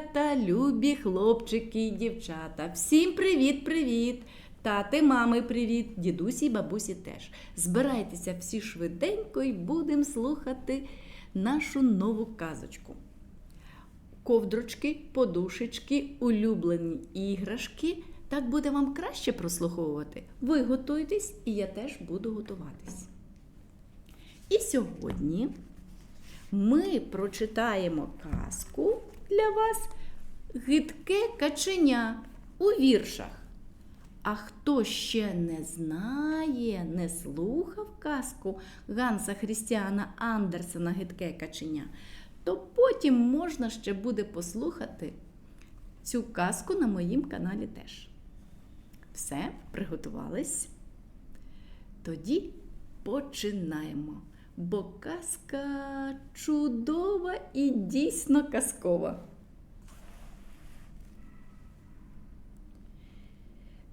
малята, любі хлопчики і дівчата. Всім привіт-привіт! Тати, мами, привіт, дідусі й бабусі теж. Збирайтеся всі швиденько і будемо слухати нашу нову казочку. Ковдрочки, подушечки, улюблені іграшки. Так буде вам краще прослуховувати. Ви готуйтесь, і я теж буду готуватись. І сьогодні ми прочитаємо казку для вас Гидке каченя у віршах. А хто ще не знає, не слухав казку Ганса Хрістіана Андерсена Гидке каченя, то потім можна ще буде послухати цю казку на моїм каналі теж. Все, приготувались? Тоді починаємо. Бо казка чудова і дійсно казкова.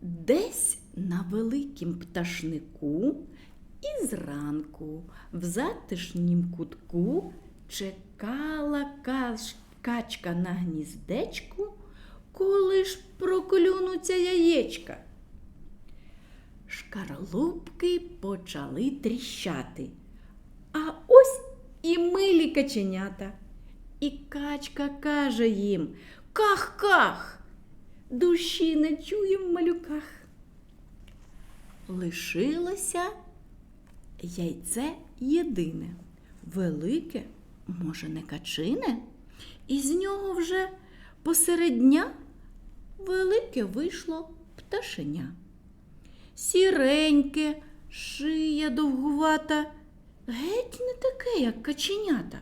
Десь на великім пташнику і зранку в затишнім кутку чекала качка на гніздечку, коли ж проклюнуться яєчка. Шкарлупки почали тріщати. І милі каченята. І качка каже їм Ках-ках! Душі не чує в малюках. Лишилося яйце єдине, велике, може, не качине, і з нього вже посеред дня велике вийшло пташеня. Сіреньке, шия довгувата, геть не таке, як каченята.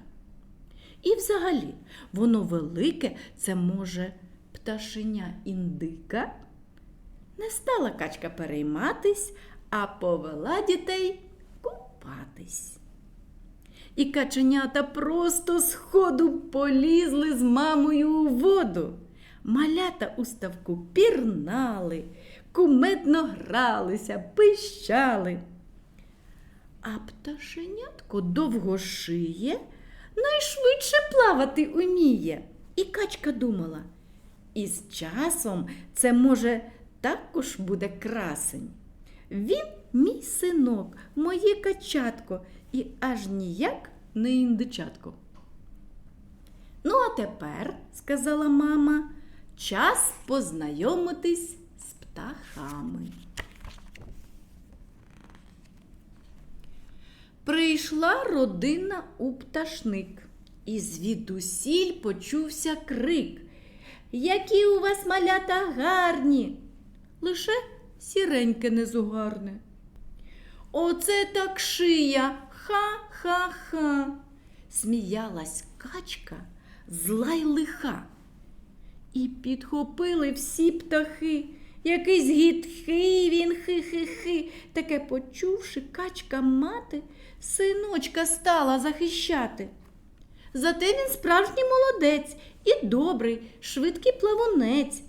І взагалі, воно велике, це може пташеня індика. Не стала качка перейматись, а повела дітей купатись. І каченята просто з ходу полізли з мамою у воду. Малята у ставку пірнали, кумедно гралися, пищали. А пташенятко довго шиє, найшвидше плавати уміє. І качка думала, і з часом це може також буде красень. Він мій синок, моє качатко, і аж ніяк не індичатко. Ну, а тепер, сказала мама, час познайомитись з птахами. Прийшла родина у пташник, і звідусіль почувся крик. Які у вас малята гарні, лише сіреньке незугарне. Оце так шия, ха-ха-ха, сміялась качка зла й лиха. І підхопили всі птахи. Якийсь гідкий він хи-хи-хи. Таке почувши, качка мати синочка стала захищати. Зате він справжній молодець і добрий, швидкий плавунець.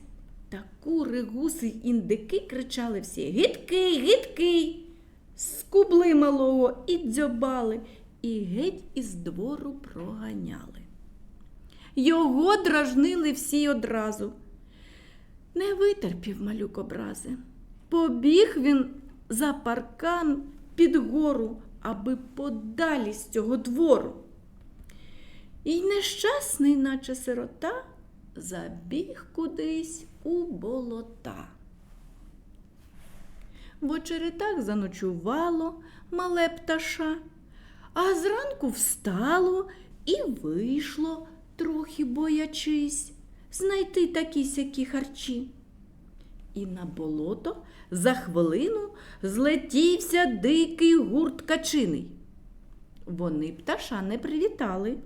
Та кури, гуси й індики кричали всі Гидкий, гидкий. Скубли малого і дзьобали, і геть із двору проганяли. Його дражнили всі одразу. Не витерпів малюк образи. Побіг він за паркан під гору, аби подалі з цього двору. І нещасний, наче сирота, забіг кудись у болота. В очеретах заночувало мале пташа, а зранку встало і вийшло, трохи боячись, знайти такі сякі харчі. І на болото за хвилину злетівся дикий гурт качиний. Вони пташа не привітали,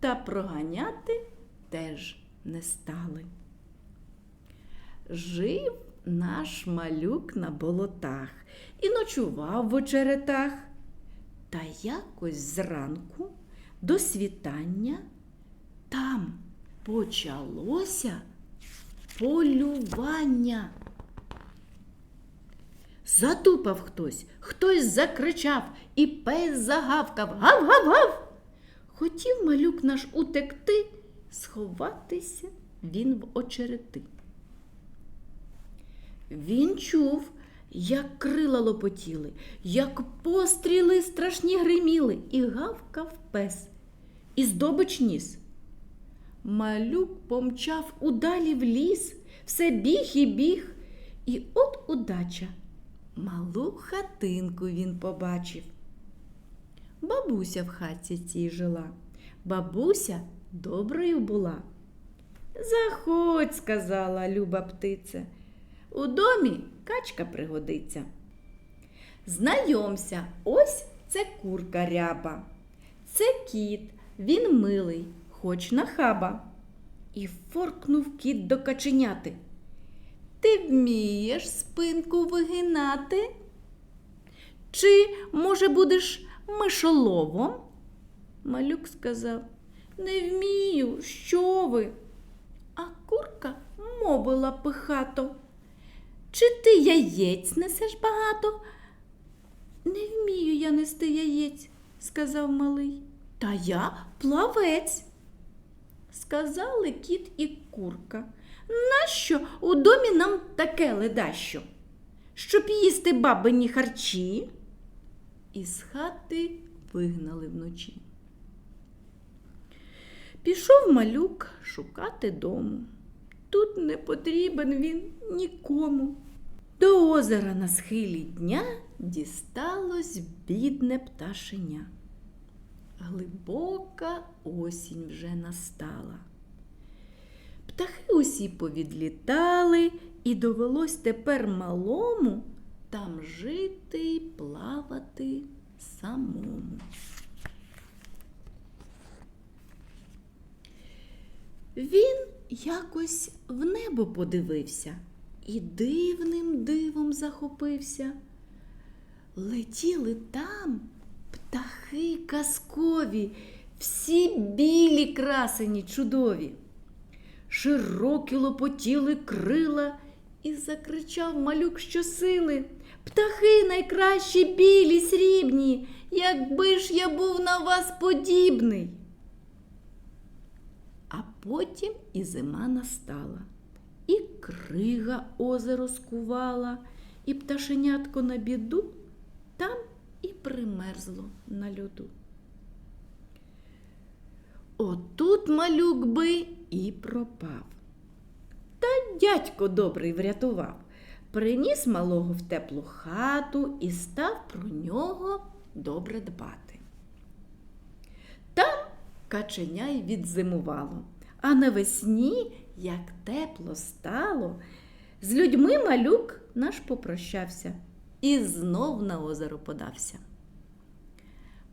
та проганяти теж не стали. Жив наш малюк на болотах і ночував в очеретах. Та якось зранку до світання там почалося полювання. Затупав хтось, хтось закричав, і пес загавкав гав-гав-гав. Хотів малюк наш утекти сховатися він в очерети. Він чув, як крила лопотіли, як постріли страшні гриміли, і гавкав пес, і здобич ніс. Малюк помчав удалі в ліс, все біг і біг, і от удача. Малу хатинку він побачив. Бабуся в хатці цій жила. Бабуся доброю була. Заходь, сказала люба птиця. У домі качка пригодиться. Знайомся, ось це курка ряба. Це кіт, він милий, хоч нахаба. І форкнув кіт до каченяти. Ти вмієш спинку вигинати? Чи, може, будеш мишоловом? Малюк сказав, не вмію, що ви? А курка мовила пихато. Чи ти яєць несеш багато? Не вмію я нести яєць, сказав малий. Та я плавець. Сказали кіт і курка. Нащо у домі нам таке ледащо? Щоб їсти бабині харчі? Із хати вигнали вночі. Пішов малюк шукати дому. Тут не потрібен він нікому. До озера на схилі дня дісталось бідне пташеня. Глибока осінь вже настала. Птахи усі повідлітали, і довелось тепер малому там жити й плавати самому. Він якось в небо подивився і дивним дивом захопився. Летіли там птахи казкові, всі білі красені чудові. Широкі лопотіли крила і закричав малюк щосили. Птахи найкращі білі, срібні, якби ж я був на вас подібний. А потім і зима настала, і крига озеро скувала, і пташенятко на біду і примерзло на льоду. Отут малюк би і пропав. Та дядько добрий врятував, приніс малого в теплу хату і став про нього добре дбати. Там каченя й відзимувало, а навесні, як тепло стало, з людьми малюк наш попрощався і знов на озеро подався.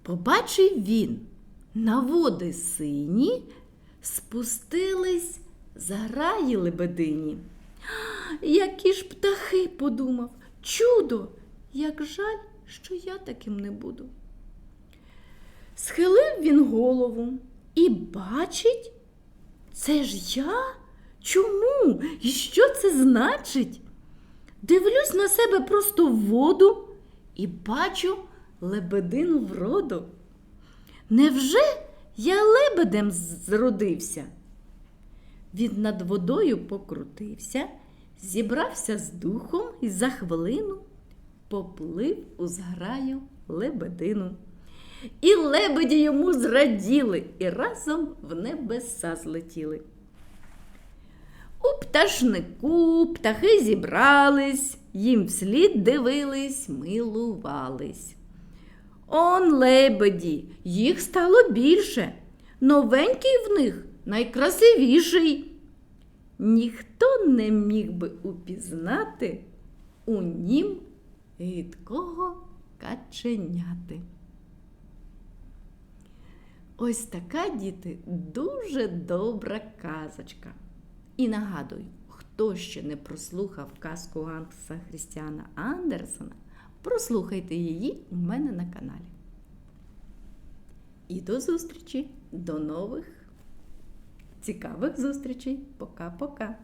Побачив він, на води сині спустились заграї лебедині. Які ж птахи, подумав, чудо, як жаль, що я таким не буду. Схилив він голову і бачить, це ж я? Чому? І що це значить? Дивлюсь на себе просто в воду і бачу лебедину вроду. Невже я лебедем зродився? Він над водою покрутився, зібрався з духом і за хвилину поплив у зграю лебедину. І лебеді йому зраділи і разом в небеса злетіли. У пташнику птахи зібрались, їм вслід дивились, милувались. Он лебеді, їх стало більше, новенький в них найкрасивіший. Ніхто не міг би упізнати у нім гидкого каченяти. Ось така, діти, дуже добра казочка. І нагадую, хто ще не прослухав казку Ганса Христіана Андерсона, прослухайте її у мене на каналі. І до зустрічі, до нових цікавих зустрічей. Пока-пока!